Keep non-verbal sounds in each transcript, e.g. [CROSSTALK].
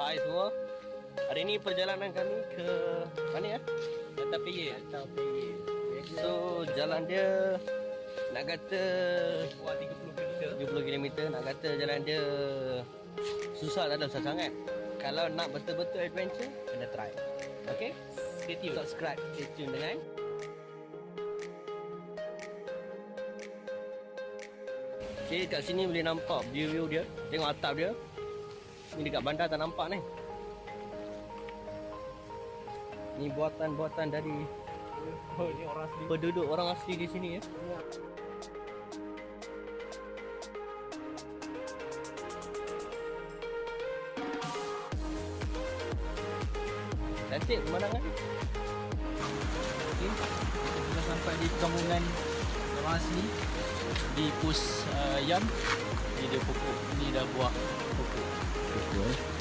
Hai semua. Hari ni perjalanan kami ke mana ya? Tapeye. Tapeye. So jalan dia nak kata Wah 30 km. 70 km nak kata jalan dia susah tak ada susah sangat. Kalau nak betul-betul adventure kena try. Okay? Stay tune. Subscribe, stay tune dengan Okay, kat sini boleh nampak view-view dia. Tengok atap dia. Ni dekat bandar tak nampak ni. Ni buatan-buatan dari Oh, ni orang asli. penduduk orang asli di sini ya. Cantik pemandangan ni. Okay. Kita sampai di kampungan orang asli di pos uh, Yam. Ni dia pokok. Ni dah buah pokok.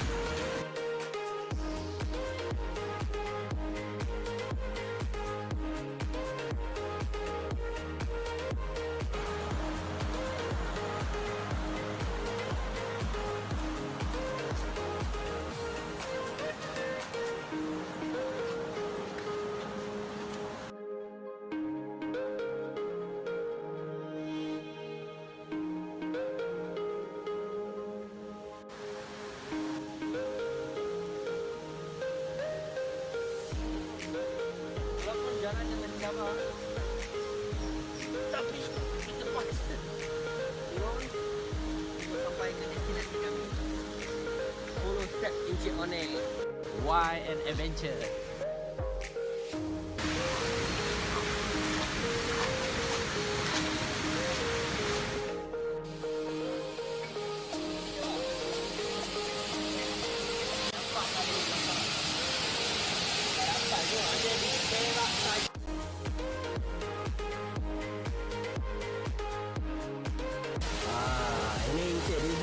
Jalannya Tapi sampai ke destinasi kami Follow step Why an adventure?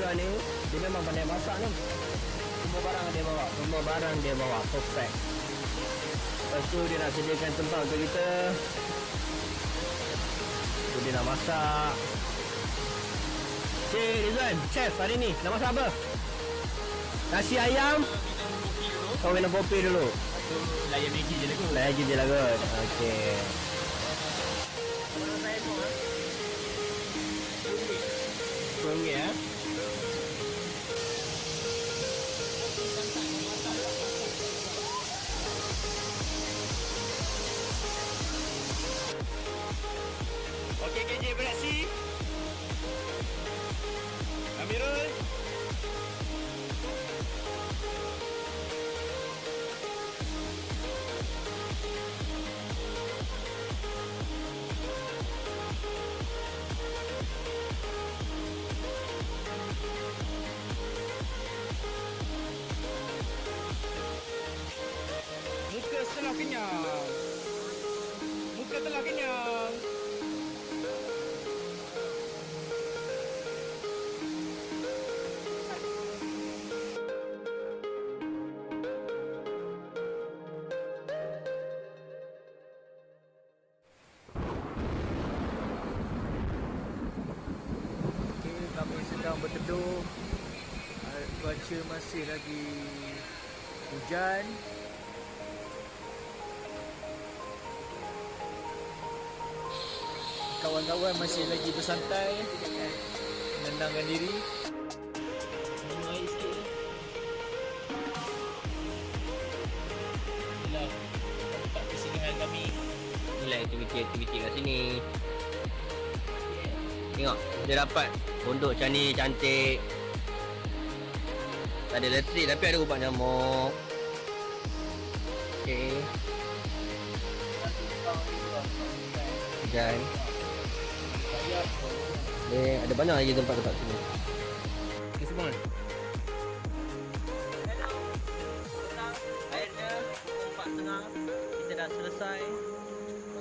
Rizwan ni Dia memang pandai masak ni. Semua barang dia bawa. Semua barang dia bawa Perfect. Lepas tu dia nak sediakan tempat untuk kita. Tu dia nak masak. Cik Rizwan Chef hari ni Nak masak apa? Nasi ayam. Kau minum kopi dulu. Layan Maggi je lah kot. Lagi je lah kot. Okay RM10 ya Okey kenyang. Muka telah kenyang. Berteduh. Ah, Cuaca masih lagi hujan. Kawan-kawan masih lagi bersantai menenangkan diri. Minum air sikit inilah tempat kesinggahan kami. Inilah aktiviti-aktiviti kat sini. Tengok Dia dapat Pondok macam ni Cantik. Tak ada elektrik Tapi ada ubat nyamuk. Okay Hujan Dia ada banyak lagi tempat-tempat sini. Okay, semua. Hello Petang Akhirnya Pukul 4 tengah Kita dah selesai.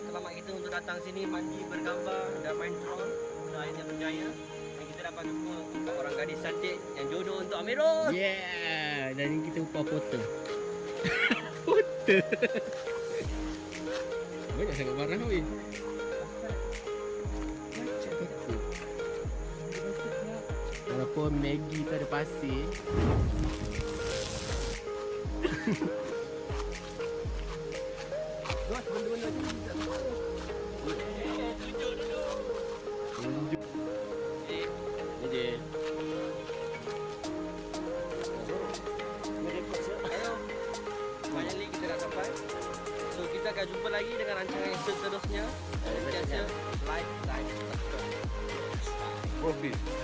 Selamat kita untuk datang sini Mandi bergambar Dan main drone Sudah akhirnya berjaya. Dan kita dapat jumpa orang gadis cantik Yang jodoh untuk Amirul. Yeah dan kita upah foto [LAUGHS] Foto banyak sangat marah weh Walaupun Maggie tu ada pasir. Eh, akan jumpa lagi dengan rancangan yang seterusnya. Biasa like, like, subscribe. Profit.